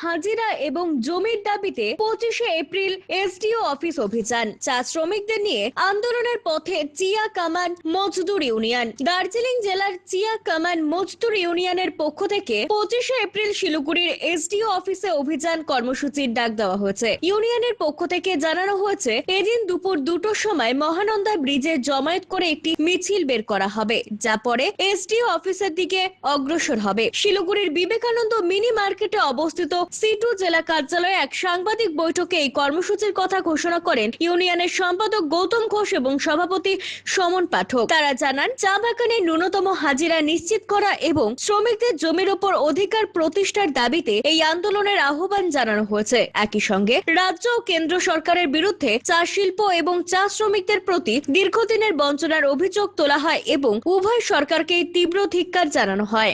হাজিরা এবং জমির দাবিতে পঁচিশে এপ্রিল এসডিও অফিস অভিযান। চা শ্রমিকদের নিয়ে আন্দোলনের পথে চিয়া কামান মজদুর ইউনিয়ন। দার্জিলিং জেলার চিয়া কামান মজদুর ইউনিয়নের পক্ষ থেকে পঁচিশে এপ্রিল শিলিগুড়ির এসডিও অফিসে অভিযান কর্মসূচির ডাক দেওয়া হয়েছে। ইউনিয়নের পক্ষ থেকে জানানো হয়েছে, এদিন দুপুর দুটোর সময় মহানন্দা ব্রিজে জমায়েত করে একটি মিছিল বের করা হবে, যা পরে এসডিও অফিসের দিকে অগ্রসর হবে। শিলিগুড়ির বিবেকানন্দ মিনি মার্কেটে অবস্থিত সিটু জেলা কার্যালয়ে এক সাংবাদিক বৈঠকে এই কর্মসূচির কথা ঘোষণা করেন ইউনিয়নের সম্পাদক গৌতম ঘোষ এবং সভাপতি সমন পাঠক। তারা জানান, চা বাগানে ন্যূনতম হাজিরা নিশ্চিত করা এবং শ্রমিকদের জমির ওপর অধিকার প্রতিষ্ঠার দাবিতে এই আন্দোলনের আহ্বান জানানো হয়েছে। একই সঙ্গে, রাজ্য ও কেন্দ্র সরকারের বিরুদ্ধে চা শিল্প এবং চা শ্রমিকদের প্রতি দীর্ঘদিনের বঞ্চনার অভিযোগ তোলা হয় এবং উভয় সরকারকে তীব্র ধিক্কার জানানো হয়।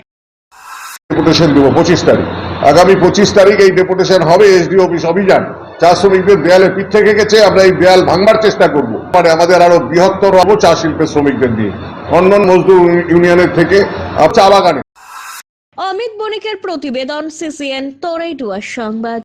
পঁচিশ তারিখ। আগামী পঁচিশ তারিখ এই ডেপুটেশন হবে এসডি অফিস অভিযান। চা শ্রমিকদের দেয়ালে পিঠ থেকে গেছে, আমরা এই দেয়াল ভাঙবার চেষ্টা করব। মানে আমাদের আরও বৃহত্তর হব চা শিল্পের শ্রমিকদের দিয়ে অন্যান্য মজদুর ইউনিয়নের থেকে চা বাগানে অমিত বণিকের প্রতিবেদন, সিসিএন তোরাইটুয়ার সংবাদ।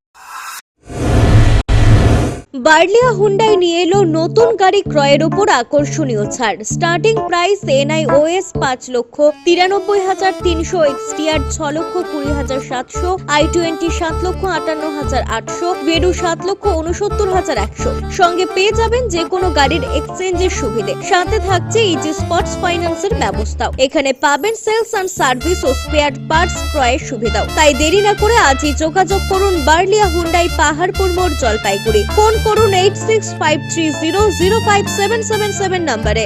বার্লিয়া হুন্ডাই নিয়ে এলো নতুন গাড়ি ক্রয়ের ওপর আকর্ষণীয় ছাড়। স্টার্টিং প্রাইস এনআই ওএস পাঁচ লক্ষ তিরানব্বই হাজার তিনশো এক্সটিআর ছ লক্ষ কুড়ি হাজার সাতশো, আই টোয়েন্টি সাত লক্ষ আটান্ন হাজার আটশো, ভেরু সাত লক্ষ উনসত্তর হাজার একশো। সঙ্গে পেয়ে যাবেন যে কোনো গাড়ির এক্সচেঞ্জের সুবিধে। সাথে থাকছে ইজি স্পটস ফাইন্যান্সের ব্যবস্থাও। এখানে পাবেন সেলস অ্যান্ড সার্ভিস ও স্পেয়ার পার্টস ক্রয়ের সুবিধাও। তাই দেরি না করে আজই যোগাযোগ করুন বার্লিয়া হুন্ডাই পাহাড়পুর মোড়, জলপাইগুড়ি। ফোন করুন eight six five three zero zero five seven seven seven নম্বরে